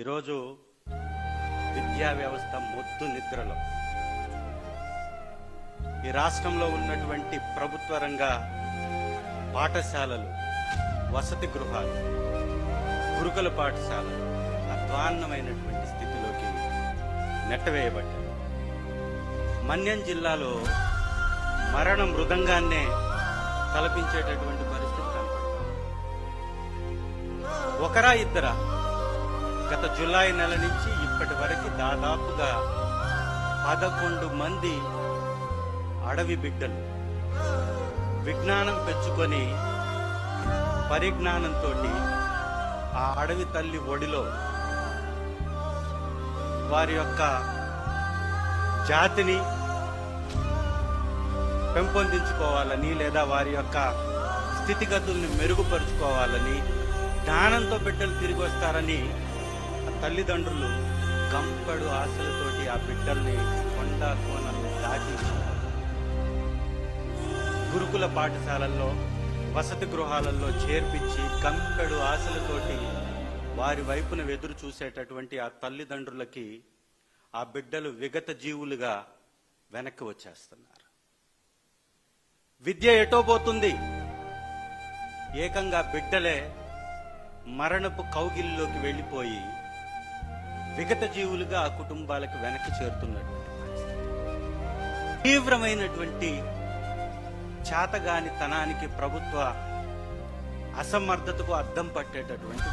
ఈరోజు విద్యా వ్యవస్థ మొద్దు నిద్రలో. ఈ రాష్ట్రంలో ఉన్నటువంటి ప్రభుత్వ రంగ పాఠశాలలు వసతి గృహాలు గురుకుల పాఠశాలలు అధ్వాన్నమైనటువంటి స్థితిలోకి నెట్టవేయబడ్డాయి. మన్యం జిల్లాలో మరణ మృదంగాన్నే తలపించేటటువంటి పరిస్థితి కనపడుతుంది. ఒకరా ఇద్దరా గత జులై నెల నుంచి ఇప్పటి వరకు దాదాపుగా పదకొండు మంది అడవి బిడ్డలు విజ్ఞానం పెంచుకొని పరిజ్ఞానంతో ఆ అడవి తల్లి ఒడిలో వారి యొక్క జాతిని పెంపొందించుకోవాలని లేదా వారి యొక్క స్థితిగతుల్ని మెరుగుపరుచుకోవాలని జ్ఞానంతో బిడ్డలు తిరిగి వస్తారని ఆ తల్లిదండ్రులు గంపడు ఆశలతోటి ఆ బిడ్డల్ని కొండ కోనల్ని దాటి గురుకుల పాఠశాలల్లో వసతి గృహాలలో చేర్పించి గంపెడు ఆశలతోటి వారి వైపున ఎదురు చూసేటటువంటి ఆ తల్లిదండ్రులకి ఆ బిడ్డలు విగత జీవులుగా వెనక్కి వచ్చేస్తున్నారు. విద్య ఎటో పోతుంది? ఏకంగా బిడ్డలే మరణపు కౌగిలిలోకి వెళ్ళిపోయి విగత జీవులుగా ఆ కుటుంబాలకు వెనక్కి చేరుతున్నటువంటి తీవ్రమైనటువంటి చేతగాని తనానికి ప్రభుత్వ అసమర్థతకు అద్దం పట్టేటటువంటి